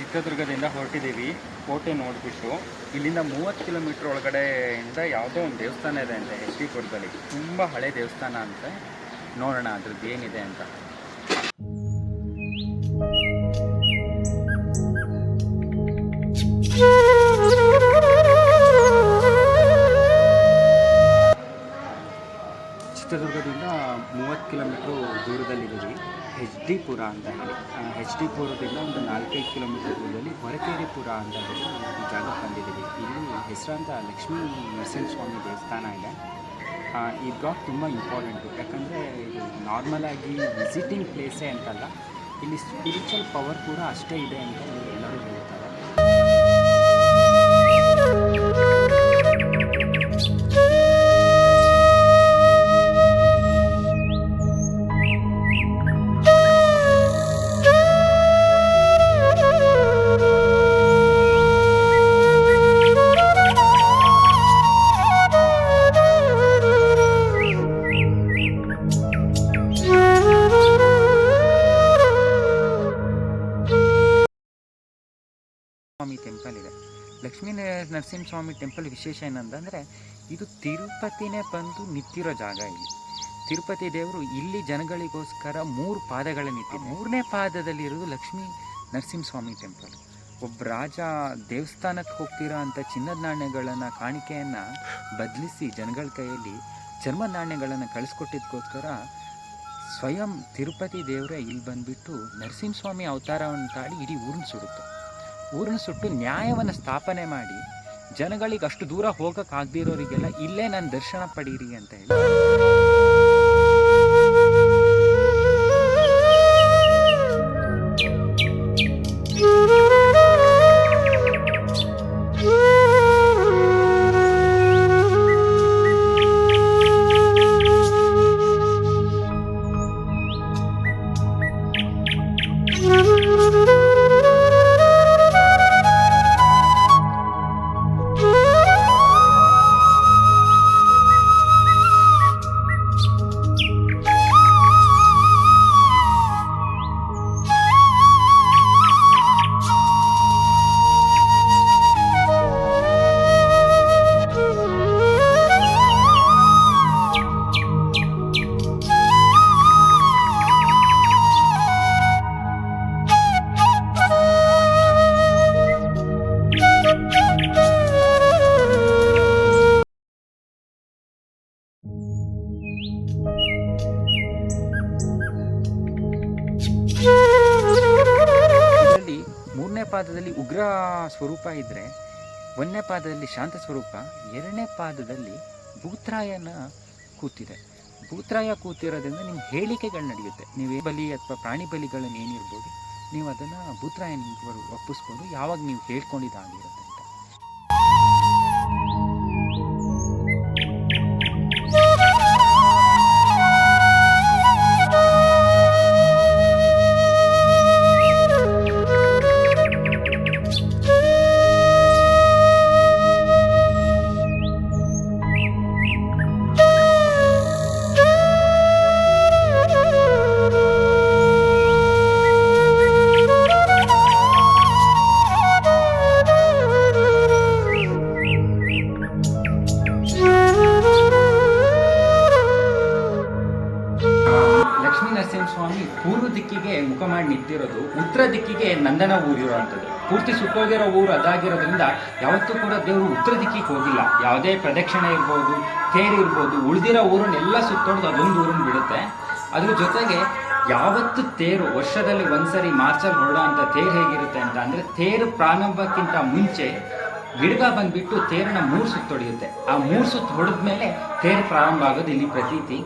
ಚಿತ್ರದುರ್ಗದಿಂದ ಹೊರಟಿದ್ದೀವಿ. ಕೋಟೆ ನೋಡಿಬಿಟ್ಟು. ಇಲ್ಲಿಂದ ಮೂವತ್ತು ಕಿಲೋಮೀಟ್ರ್ ಒಳಗಡೆಯಿಂದ ಯಾವುದೋ ಒಂದು ದೇವಸ್ಥಾನ ಇದೆ ಅಂತೆ ಎಚ್ ಡಿ ಪುರದಲ್ಲಿ ತುಂಬ ಹಳೆ ದೇವಸ್ಥಾನ ಅಂತೆ. ನೋಡೋಣ ಅದ್ರದ್ದು ಏನಿದೆ ಅಂತ. ಚಿತ್ರದುರ್ಗದಿಂದ ಮೂವತ್ತು ಕಿಲೋಮೀಟ್ರು ದೂರದಲ್ಲಿದ್ದೀವಿ. ಎಚ್ ಡಿ ಪುರ ಅಂತ ಹೇಳಿ. ಎಚ್ ಡಿ ಪುರದಿಂದ ಒಂದು ನಾಲ್ಕೈದು ಕಿಲೋಮೀಟರ್ ದೂರದಲ್ಲಿ ಹೊರಕೇರಿಪುರ ಅಂತ ಹೇಳಿ ಈ ಜಾಗಕ್ಕೆ ಬಂದಿದ್ದೀವಿ ಇಲ್ಲಿ ಹೆಸರಾಂತ ಲಕ್ಷ್ಮೀ ನರಸಿಂಹಸ್ವಾಮಿ ದೇವಸ್ಥಾನ ಇದೆ. ಈ ಬ್ಲಾಕ್ ತುಂಬ ಇಂಪಾರ್ಟೆಂಟು ಯಾಕಂದರೆ ಇದು ನಾರ್ಮಲಾಗಿ ವಿಸಿಟಿಂಗ್ ಪ್ಲೇಸೇ ಅಂತಲ್ಲ, ಇಲ್ಲಿ ಸ್ಪಿರಿಚುವಲ್ ಪವರ್ ಕೂಡ ಅಷ್ಟೇ ಇದೆ ಅಂತ ಎಲ್ಲರೂ ಸ್ವಾಮಿ ಟೆಂಪಲ್ ಇದೆ. ಲಕ್ಷ್ಮೀ ನರಸಿಂಹಸ್ವಾಮಿ ಟೆಂಪಲ್ ವಿಶೇಷ ಏನಂತಂದರೆ ಇದು ತಿರುಪತಿನೇ ಬಂದು ನಿಂತಿರೋ ಜಾಗ ಇಲ್ಲಿ. ತಿರುಪತಿ ದೇವರು ಇಲ್ಲಿ ಜನಗಳಿಗೋಸ್ಕರ ಮೂರು ಪಾದಗಳನ್ನಿಟ್ಟು ಮೂರನೇ ಪಾದದಲ್ಲಿರೋದು ಲಕ್ಷ್ಮೀ ನರಸಿಂಹಸ್ವಾಮಿ ಟೆಂಪಲ್ ಒಬ್ಬ ರಾಜ ದೇವಸ್ಥಾನಕ್ಕೆ ಹೋಗ್ತಿರೋ ಅಂಥ ಚಿನ್ನದ ನಾಣ್ಯಗಳನ್ನು ಕಾಣಿಕೆಯನ್ನು ಬದಲಿಸಿ ಜನಗಳ ಕೈಯಲ್ಲಿ ಚರ್ಮ ನಾಣ್ಯಗಳನ್ನು ಕಳಿಸ್ಕೊಟ್ಟಿದ್ದಕ್ಕೋಸ್ಕರ ಸ್ವಯಂ ತಿರುಪತಿ ದೇವರೇ ಇಲ್ಲಿ ಬಂದುಬಿಟ್ಟು ನರಸಿಂಹಸ್ವಾಮಿ ಅವತಾರವನ್ನು ತಾಳಿ ಇಡೀ ಊರನ್ನ ಸುಡುತ್ತೆ. ಊರನ್ನ ಸುಟ್ಟು ನ್ಯಾಯವನ್ನು ಸ್ಥಾಪನೆ ಮಾಡಿ ಜನಗಳಿಗೆ ಅಷ್ಟು ದೂರ ಹೋಗೋಕ್ಕಾಗದಿರೋರಿಗೆಲ್ಲ ಇಲ್ಲೇ ನಾನು ದರ್ಶನ ಪಡೀರಿ ಅಂತ ಹೇಳಿ. ಇದರಲ್ಲಿ ಪಾದದಲ್ಲಿ ಉಗ್ರ ಸ್ವರೂಪ ಇದ್ದರೆ ಒಂದನೇ ಪಾದದಲ್ಲಿ ಶಾಂತ ಸ್ವರೂಪ, ಎರಡನೇ ಪಾದದಲ್ಲಿ ಭೂತ್ರಾಯನ ಕೂತಿದೆ. ಭೂತ್ರಾಯ ಕೂತಿರೋದ್ರಿಂದ ನಿಮ್ಮ ಹೇಳಿಕೆಗಳು ನಡೆಯುತ್ತೆ. ನೀವು ಬಲಿ ಅಥವಾ ಪ್ರಾಣಿ ಬಲಿಗಳನ್ನು ಏನಿರ್ಬೋದು ನೀವು ಅದನ್ನು ಭೂತ್ರಾಯನ ಒಪ್ಪಿಸ್ಬೋದು. ಯಾವಾಗ ನೀವು ಹೇಳ್ಕೊಂಡಿದ್ದಾಗಿರುತ್ತೆ ನರಸಿಂಹಸ್ವಾಮಿ ಪೂರ್ವ ದಿಕ್ಕಿಗೆ ಮುಖ ಮಾಡಿ ನಿಂತಿರೋದು, ಉತ್ತರ ದಿಕ್ಕಿಗೆ ನಂದನ ಊರಿರುವಂಥದ್ದು ಪೂರ್ತಿ ಸುಟ್ಟೋಗಿರೋ ಊರು ಅದಾಗಿರೋದ್ರಿಂದ ಯಾವತ್ತೂ ಕೂಡ ದೇವರು ಉತ್ತರ ದಿಕ್ಕಿಗೆ ಹೋಗಿಲ್ಲ. ಯಾವುದೇ ಪ್ರದಕ್ಷಿಣೆ ಇರ್ಬೋದು, ತೇರು ಇರ್ಬೋದು, ಉಳಿದಿರೋ ಊರನ್ನೆಲ್ಲ ಸುತ್ತೋಡ್ದು ಅದೊಂದು ಊರನ್ನು ಬಿಡುತ್ತೆ. ಅದ್ರ ಜೊತೆಗೆ ಯಾವತ್ತು ತೇರು, ವರ್ಷದಲ್ಲಿ ಒಂದ್ಸರಿ ಮಾರ್ಚಲ್ಲಿ ಹೊರಡೋ ಅಂತ ತೇರು ಹೇಗಿರುತ್ತೆ ಅಂತ ಅಂದರೆ ತೇರು ಪ್ರಾರಂಭಕ್ಕಿಂತ ಮುಂಚೆ ಗಿಡಗ ಬಂದ್ಬಿಟ್ಟು ತೇರನ್ನ ಮೂರು ಸುತ್ತು ಹೊಡೆಯುತ್ತೆ ಆ ಮೂರು ಸುತ್ತು ಹೊಡೆದ್ಮೇಲೆ ತೇರು ಪ್ರಾರಂಭ ಆಗೋದು ಇಲ್ಲಿ ಪ್ರತೀತಿ.